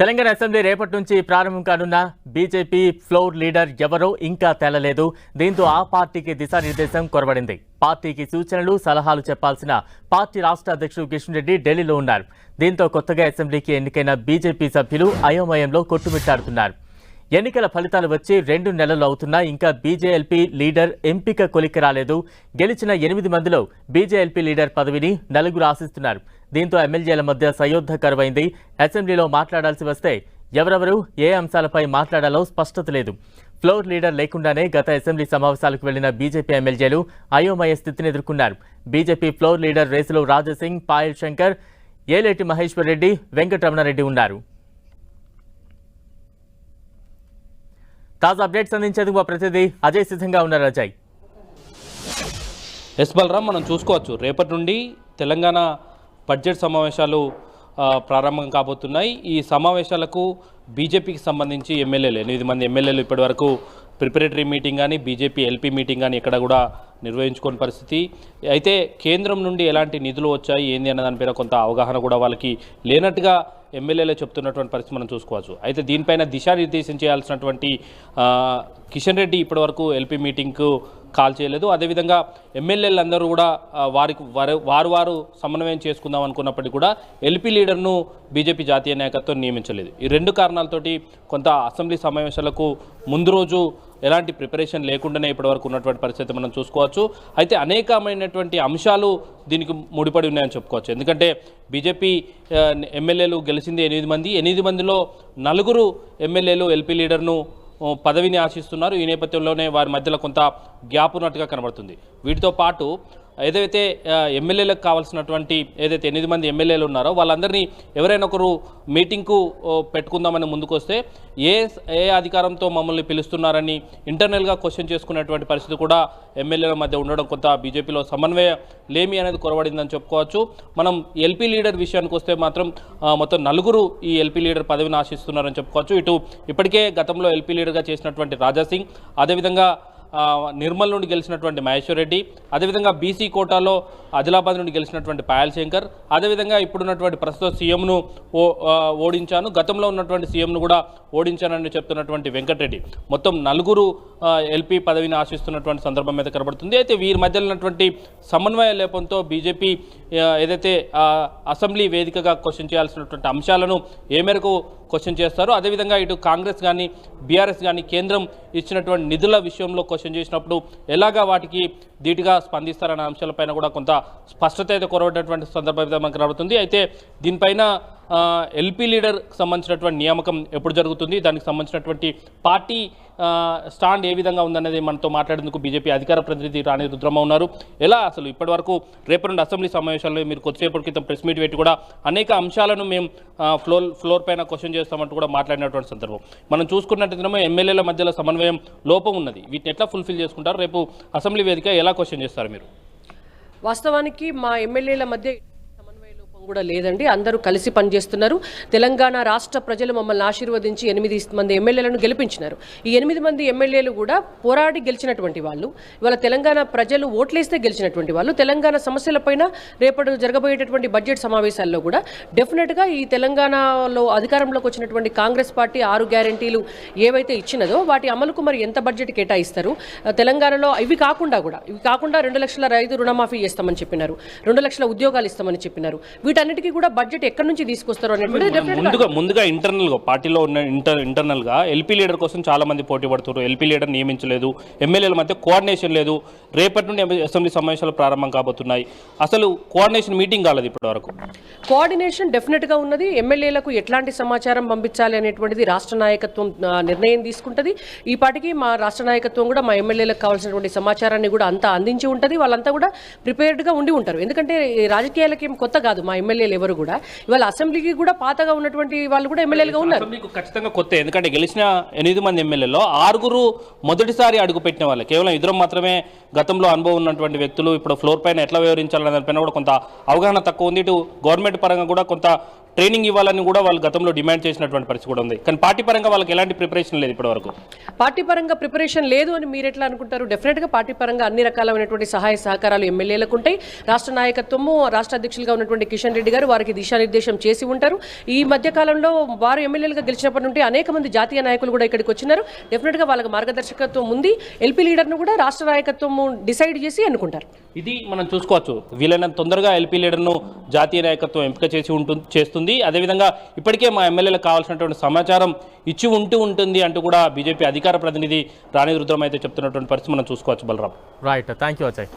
Telangana assembly రేపటి నుంచి ప్రారంభం కానున్న బీజేపీ ఫ్లోర్ లీడర్ ఎవరో ఇంకా తేలలేదు. దీంతో ఆ పార్టీకి దిశానిర్దేశం కొరబడింది. పార్టీకి సూచనలు సలహాలు చెప్పాల్సిన పార్టీ రాష్ట్ర అధ్యక్షుడు కిషన్ రెడ్డి ఢిల్లీలో ఉన్నారు. దీంతో కొత్తగా అసెంబ్లీకి ఎన్నికైన బీజేపీ సభ్యులు అయోమయంలో కొట్టుమిట్టాడుతున్నారు. ఎన్నికల ఫలితాలు వచ్చి రెండు నెలలు అవుతున్నా ఇంకా బీజేఎల్పీ లీడర్ ఎంపిక కొలిక్కి రాలేదు. గెలిచిన ఎనిమిది మందిలో బీజేఎల్పీ లీడర్ పదవిని నలుగురు ఆశిస్తున్నారు. దీంతో ఎమ్మెల్యేల మధ్య సయోద్ధ కరువైంది. అసెంబ్లీలో మాట్లాడాల్సి వస్తే ఎవరెవరు ఏ అంశాలపై మాట్లాడాలో స్పష్టత లేదు. ఫ్లోర్ లీడర్ లేకుండానే గత అసెంబ్లీ సమావేశాలకు వెళ్ళిన బీజేపీ ఎమ్మెల్యేలు అయోమయ స్థితిని ఎదుర్కొన్నారు. బీజేపీ ఫ్లోర్ లీడర్ రేసులో రాజసింగ్ పాయల్ శంకర్ ఏలేటి మహేశ్వర్ రెడ్డి వెంకటరమణారెడ్డి ఉన్నారు. తాజా అప్డేట్స్ అందించేందుకు మా ప్రతినిధి అజయ్ సిద్ధంగా ఉన్నారు అజయ్. ఎస్ బలరాం మనం చూసుకోవచ్చు. రేపటి నుండి తెలంగాణ బడ్జెట్ సమావేశాలు ప్రారంభం కాబోతున్నాయి. ఈ సమావేశాలకు బీజేపీకి సంబంధించి ఎమ్మెల్యేలు ఎనిమిది మంది ఎమ్మెల్యేలు ఇప్పటివరకు ప్రిపరేటరీ మీటింగ్ కానీ బీజేపీ ఎల్పీ మీటింగ్ కానీ ఇక్కడ కూడా నిర్వహించుకోని పరిస్థితి. అయితే కేంద్రం నుండి ఎలాంటి నిధులు వచ్చాయి ఏంది అన్న దానిపైన కొంత అవగాహన కూడా వాళ్ళకి లేనట్టుగా ఎమ్మెల్యేలే చెప్తున్నటువంటి పరిస్థితి మనం చూసుకోవచ్చు. అయితే దీనిపైన దిశానిర్దేశం చేయాల్సినటువంటి కిషన్ రెడ్డి ఇప్పటివరకు ఎల్పీ మీటింగ్కు కాల్ చేయలేదు. అదేవిధంగా ఎమ్మెల్యేలు అందరూ కూడా వారికి వారు వారు వారు సమన్వయం చేసుకుందాం అనుకున్నప్పటికీ కూడా ఎల్పీ లీడర్ను బీజేపీ జాతీయ నాయకత్వం నియమించలేదు. ఈ రెండు కారణాలతోటి కొంత అసెంబ్లీ సమావేశాలకు ముందు రోజు ఎలాంటి ప్రిపరేషన్ లేకుండానే ఇప్పటివరకు ఉన్నటువంటి పరిస్థితి మనం చూసుకోవచ్చు. అయితే అనేకమైనటువంటి అంశాలు దీనికి ముడిపడి ఉన్నాయని చెప్పుకోవచ్చు. ఎందుకంటే బీజేపీ ఎమ్మెల్యేలు గెలిచింది ఎనిమిది మంది. ఎనిమిది మందిలో నలుగురు ఎమ్మెల్యేలు ఎల్పీ లీడర్ను పదవిని ఆశిస్తున్నారు. ఈ నేపథ్యంలోనే వారి మధ్యలో కొంత గ్యాప్ ఉన్నట్టుగా కనబడుతుంది. వీటితో పాటు ఏదైతే ఎమ్మెల్యేలకు కావాల్సినటువంటి ఏదైతే ఎనిమిది మంది ఎమ్మెల్యేలు ఉన్నారో వాళ్ళందరినీ ఎవరైనా ఒకరు మీటింగ్కు పెట్టుకుందామని ముందుకొస్తే ఏ ఏ అధికారంతో మమ్మల్ని పిలుస్తున్నారని ఇంటర్నల్గా క్వశ్చన్ చేసుకునేటువంటి పరిస్థితి కూడా ఎమ్మెల్యేల మధ్య ఉండడం కొంత బీజేపీలో సమన్వయ లేమి అనేది కొరబడిందని చెప్పుకోవచ్చు. మనం ఎల్పీ లీడర్ విషయానికి వస్తే మాత్రం మొత్తం నలుగురు ఈ ఎల్పీ లీడర్ పదవిని ఆశిస్తున్నారని చెప్పుకోవచ్చు. ఇటు ఇప్పటికే గతంలో ఎల్పీ లీడర్గా చేసినటువంటి రాజాసింగ్ అదేవిధంగా నిర్మల్ నుండి గెలిచినటువంటి మహేశ్వర్ రెడ్డి అదేవిధంగా బీసీ కోటాలో ఆదిలాబాద్ నుండి గెలిచినటువంటి పాయల్ శంకర్ అదేవిధంగా ఇప్పుడున్నటువంటి ప్రస్తుత సీఎంను ఓ ఓడించాను గతంలో ఉన్నటువంటి సీఎంను కూడా ఓడించానని చెప్తున్నటువంటి వెంకటరెడ్డి. మొత్తం నలుగురు ఎల్పీ పదవిని ఆశిస్తున్నటువంటి సందర్భం మీద కనబడుతుంది. అయితే వీరి మధ్యలో ఉన్నటువంటి సమన్వయ లేపంతో బీజేపీ ఏదైతే అసెంబ్లీ వేదికగా క్వశ్చన్ చేయాల్సినటువంటి అంశాలను ఏ మేరకు క్వశ్చన్ చేస్తారు. అదేవిధంగా ఇటు కాంగ్రెస్ కానీ బీఆర్ఎస్ కానీ కేంద్రం ఇచ్చినటువంటి నిధుల విషయంలో క్వశ్చన్ చేసినప్పుడు ఎలాగా వాటికి ధీటుగా స్పందిస్తారనే అంశాలపైన కూడా కొంత స్పష్టత అయితే కొరవటువంటి సందర్భం అయితే మనకు కనబడుతుంది అయితే దీనిపైన ఎల్పీ లీడర్ సంబంధించినటువంటి నియామకం ఎప్పుడు జరుగుతుంది? దానికి సంబంధించినటువంటి పార్టీ స్టాండ్ ఏ విధంగా ఉందనేది మనతో మాట్లాడేందుకు బీజేపీ అధికార ప్రతినిధి రాణి రుద్రమ్మ ఉన్నారు. ఎలా అసలు ఇప్పటివరకు రేపు రెండు అసెంబ్లీ సమావేశాల్లో మీరు కొద్దిసేపటి క్రితం ప్రెస్ మీట్ పెట్టి కూడా అనేక అంశాలను మేము ఫ్లోర్ ఫ్లోర్ పైన క్వశ్చన్ చేస్తామంటూ కూడా మాట్లాడినటువంటి సందర్భం. మనం చూసుకున్నట్టు ఎమ్మెల్యేల మధ్యలో సమన్వయం లోపం ఉన్నది. వీటిని ఎట్లా ఫుల్ఫిల్ చేసుకుంటారు? రేపు అసెంబ్లీ వేదిక ఎలా క్వశ్చన్ చేస్తారు మీరు? వాస్తవానికి మా ఎమ్మెల్యేల మధ్య కూడా లేదండి. అందరూ కలిసి పనిచేస్తున్నారు. తెలంగాణ రాష్ట్ర ప్రజలు మమ్మల్ని ఆశీర్వదించి ఎనిమిది మంది ఎమ్మెల్యేలను గెలిపించినారు. ఈ ఎనిమిది మంది ఎమ్మెల్యేలు కూడా పోరాడి గెలిచినటువంటి వాళ్ళు. ఇవాళ తెలంగాణ ప్రజలు ఓట్లేస్తే గెలిచినటువంటి వాళ్ళు. తెలంగాణ సమస్యలపైన రేపటి జరగబోయేటటువంటి బడ్జెట్ సమావేశాల్లో కూడా డెఫినెట్గా ఈ తెలంగాణలో అధికారంలోకి వచ్చినటువంటి కాంగ్రెస్ పార్టీ ఆరు గ్యారంటీలు ఏవైతే ఇచ్చినదో వాటి అమలుకు మరి ఎంత బడ్జెట్ కేటాయిస్తారు? తెలంగాణలో ఇవి కాకుండా కూడా ఇవి కాకుండా రెండు లక్షల రైతు రుణమాఫీ చేస్తామని చెప్పినారు. రెండు లక్షల ఉద్యోగాలు ఇస్తామని చెప్పినారు. వీటన్నిటికీ కూడా బడ్జెట్ ఎక్కడి నుంచి తీసుకొస్తారు డెఫినెట్ ముందుగా ముందుగా ఇంటర్నల్గా పార్టీలో ఉన్న ఇంటర్ ఇంటర్నల్గా ఎల్పీ లీడర్ కోసం చాలా మంది పోటీ పడుతున్నారు. ఎల్పీ లీడర్ నియమించలేదు. ఎమ్మెల్యేల మధ్య కోఆర్డినేషన్ లేదు. రేపటి నుండి అసెంబ్లీ సమావేశాలు ప్రారంభం కాబోతున్నాయి. అసలు కోఆర్డినేషన్ మీటింగ్ కాలేదు ఇప్పటి వరకు. కోఆర్డినేషన్ డెఫినెట్గా ఉన్నది. ఎమ్మెల్యేలకు ఎట్లాంటి సమాచారం పంపించాలి అనేటువంటిది రాష్ట్ర నాయకత్వం నిర్ణయం తీసుకుంటుంది. ఈ పాటికి మా రాష్ట్ర నాయకత్వం కూడా మా ఎమ్మెల్యేలకు కావాల్సినటువంటి సమాచారాన్ని కూడా అంతా అందించి ఉంటుంది. వాళ్ళంతా కూడా ప్రిపేర్డ్గా ఉండి ఉంటారు. ఎందుకంటే రాజకీయాలకి ఏం కొత్త కాదు. మా ఎమ్మెల్యేలు ఎవరు కూడా ఇవాళ అసెంబ్లీకి కూడా పాతగా ఉన్నటువంటి వాళ్ళు కూడా ఎమ్మెల్యేలుగా ఉన్నారు. అసెంబ్లీకి ఖచ్చితంగా కొత్త ఎందుకంటే గెలిచిన ఎనిమిది మంది ఎమ్మెల్యేలో ఆరుగురు మొదటిసారి అడుగు పెట్టిన వాళ్ళు. కేవలం ఇద్దరు మాత్రమే గతంలో అనుభవం ఉన్నటువంటి వ్యక్తులు ఇప్పుడు ఫ్లోర్ పైన ఎట్లా వ్యవహరించాలనే దానిపైన కూడా కొంత అవగాహన తక్కువ ఉంది. ఇటు గవర్నమెంట్ పరంగా కూడా కొంత ట్రైనింగ్ ఇవ్వాలని కూడా వాళ్ళు గతంలో డిమాండ్ చేసినటువంటి పరిస్థితి కూడా ఉంది. కానీ పార్టీ పరంగా వాళ్ళకి ఎలాంటి ప్రిపరేషన్ లేదు ఇప్పటివరకు? పార్టీ పరంగా ప్రిపరేషన్ లేదు అని మీరు ఎట్లా అనుకుంటారు? డెఫినెట్గా పార్టీ పరంగా అన్ని రకాలైనటువంటి సహాయ సహకారాలు ఎమ్మెల్యేలకు ఉంటాయి. రాష్ట్ర నాయకత్వము రాష్ట్ర అధ్యక్షులుగా ఉన్నటువంటి కిషన్ రెడ్డి గారు వారికి దిశానిర్దేశం చేసి ఉంటారు. ఈ మధ్య కాలంలో వారు ఎమ్మెల్యేలుగా గెలిచినప్పటి నుండి అనేక మంది జాతీయ నాయకులు కూడా ఇక్కడికి వచ్చినారు. డెఫినెట్గా వాళ్ళకి మార్గదర్శకత్వం ఉంది. ఎల్పీ లీడర్ను కూడా రాష్ట్ర నాయకత్వము డిసైడ్ చేసి ఎన్నుకుంటారు. ఇది మనం చూసుకోవచ్చు. వీలైనంత తొందరగా ఎల్పీ లీడర్ను జాతీయ నాయకత్వం ఎంపిక చేసి ఉంటుంది చేస్తుంది. అదేవిధంగా ఇప్పటికే మా ఎమ్మెల్యేలకు కావాల్సినటువంటి సమాచారం ఇచ్చి ఉంటూ ఉంటుంది అంటూ కూడా బీజేపీ అధికార ప్రతినిధి రాణి రుద్రం అయితే చెప్తున్నటువంటి పరిస్థితి మనం చూసుకోవచ్చు Balaram. Right thank you Ajay